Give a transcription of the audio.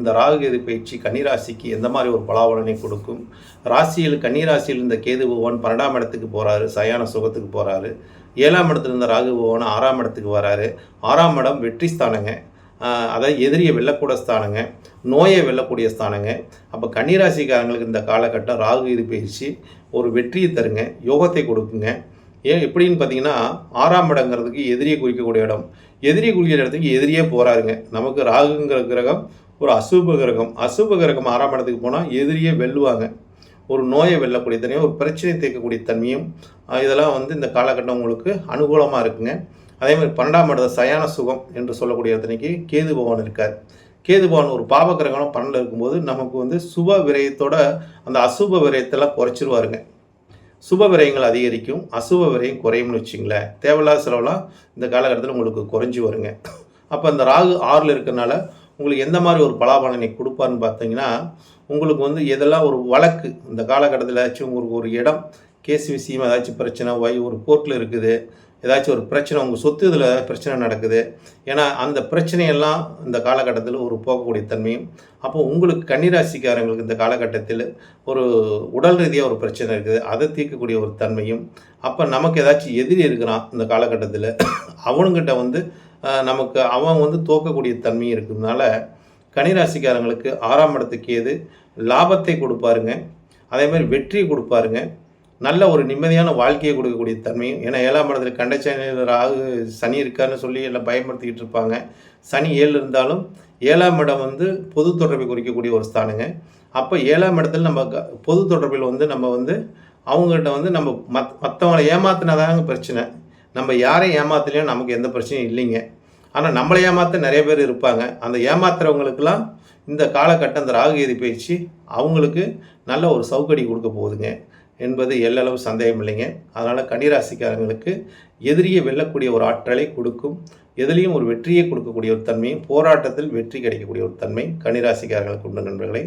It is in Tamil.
இந்த ராகு கேது பயிற்சி கன்னிராசிக்கு எந்த மாதிரி ஒரு பலாபலனை கொடுக்கும்? ராசியில் கன்னிராசியில் இருந்த கேது பகவான் பன்னெண்டாம் இடத்துக்கு போகிறாரு சயான சுகத்துக்கு போகிறாரு ஏழாம் இடத்துல இருந்த ராகு பகவான் ஆறாம் இடத்துக்கு வராரு. ஆறாம் இடம் வெற்றி ஸ்தானங்க. அதாவது எதிரியை வெல்லக்கூட ஸ்தானங்க. நோயை வெல்லக்கூடிய ஸ்தானங்க. அப்போ கன்னிராசிக்காரங்களுக்கு இந்த காலகட்டம் ராகு இது பயிற்சி ஒரு வெற்றியை தருங்க யோகத்தை கொடுக்குங்க. ஏன் எப்படின்னு பார்த்தீங்கன்னா ஆறாம் இடங்கிறதுக்கு எதிரியை குறிக்கக்கூடிய இடம். எதிரியை குறிக்கிற இடத்துக்கு எதிரியே போகிறாருங்க நமக்கு ராகுங்கிற கிரகம் ஒரு அசுப கிரகம் அசுப கிரகம் ஆறாம் இடத்துக்கு போனால் எதிரியே வெல்லுவாங்க. ஒரு நோயை வெல்லக்கூடிய தன்மையும் ஒரு பிரச்சனை தீர்க்கக்கூடிய தன்மையும் இதெல்லாம் வந்து இந்த காலகட்டம் உங்களுக்கு அனுகூலமாக இருக்குங்க. அதே மாதிரி பன்னெண்டாம் இடத்த சயான சுகம் என்று சொல்லக்கூடிய இடத்துக்கு கேது பகவான் இருக்கார். கேது பகவான் ஒரு பாவ கிரகம் பன்னெண்டில் இருக்கும்போது நமக்கு வந்து சுப விரயத்தோட அந்த அசுப விரயத்தெல்லாம் குறைச்சிருவாருங்க. சுப விரயங்கள் அதிகரிக்கும் அசுப விரயம் குறையும்னு வச்சுங்களேன். தேவையில்லாத செலவெல்லாம் இந்த காலகட்டத்தில் உங்களுக்கு குறைஞ்சி வருங்க. அப்போ அந்த ராகு ஆறில் இருக்கிறனால உங்களுக்கு எந்த மாதிரி ஒரு பலாபலனை கொடுப்பாருன்னு பார்த்தீங்கன்னா உங்களுக்கு வந்து எதெல்லாம் ஒரு வழக்கு? இந்த காலகட்டத்தில் ஏதாச்சும் உங்களுக்கு ஒரு இடம் கேஸ் விஷயம் ஏதாச்சும் பிரச்சனை வை ஒரு கோர்ட்டில் இருக்குது. ஏதாச்சும் ஒரு பிரச்சனை உங்கள் சொத்து இதில் பிரச்சனை நடக்குது. ஏன்னா அந்த பிரச்சனையெல்லாம் இந்த காலகட்டத்தில் ஒரு போகக்கூடிய தன்மையும் அப்போ உங்களுக்கு கன்னிராசிக்காரங்களுக்கு இந்த காலகட்டத்தில் ஒரு உடல் ரீதியாக ஒரு பிரச்சனை இருக்குது. அதை தீர்க்கக்கூடிய ஒரு தன்மையும் அப்போ நமக்கு ஏதாச்சும் எதிரி இருக்கிறான் இந்த காலகட்டத்தில் அவனுங்கிட்ட வந்து நமக்கு அவன் வந்து தோக்கக்கூடிய தன்மையும் இருக்கிறதுனால கன்னிராசிக்காரங்களுக்கு ஆறாம் இடத்துக்கு ஏது லாபத்தை கொடுப்பாருங்க. அதே மாதிரி வெற்றியை கொடுப்பாருங்க. நல்ல ஒரு நிம்மதியான வாழ்க்கையை கொடுக்கக்கூடிய தன்மையும் ஏன்னா ஏழாம் இடத்துல கண்டச்சனையில் ராகு சனி இருக்காருன்னு சொல்லி எல்லாம் பயன்படுத்திக்கிட்டு இருப்பாங்க. சனி ஏழு இருந்தாலும் ஏழாம் இடம் வந்து பொது தொடர்பை குறிக்கக்கூடிய ஒரு ஸ்தானுங்க. அப்போ ஏழாம் இடத்துல நம்ம க- பொது தொடர்பில் வந்து நம்ம வந்து அவங்ககிட்ட வந்து நம்ம மத் மற்றவங்களை ஏமாத்தினாதாங்க பிரச்சனை. நம்ம யாரையும் ஏமாத்தலையும் நமக்கு எந்த பிரச்சனையும் இல்லைங்க. ஆனால் நம்மளை ஏமாத்த நிறைய பேர் இருப்பாங்க. அந்த ஏமாத்துறவங்களுக்கெல்லாம் இந்த காலகட்டம் இந்த ராகுகேதி பயிற்சி அவங்களுக்கு நல்ல ஒரு சௌகடி கொடுக்க போகுதுங்க. என்பது எல்லளவு சந்தேகம் இல்லைங்க அதனால் கன்னிராசிக்காரங்களுக்கு எதிரியை வெல்லக்கூடிய ஒரு ஆற்றலை கொடுக்கும் எதிலையும் ஒரு வெற்றியை கொடுக்கக்கூடிய ஒரு தன்மையும் போராட்டத்தில் வெற்றி கிடைக்கக்கூடிய ஒரு தன்மை கன்னிராசிக்காரர்களுக்கு உண்டு நண்பர்களே.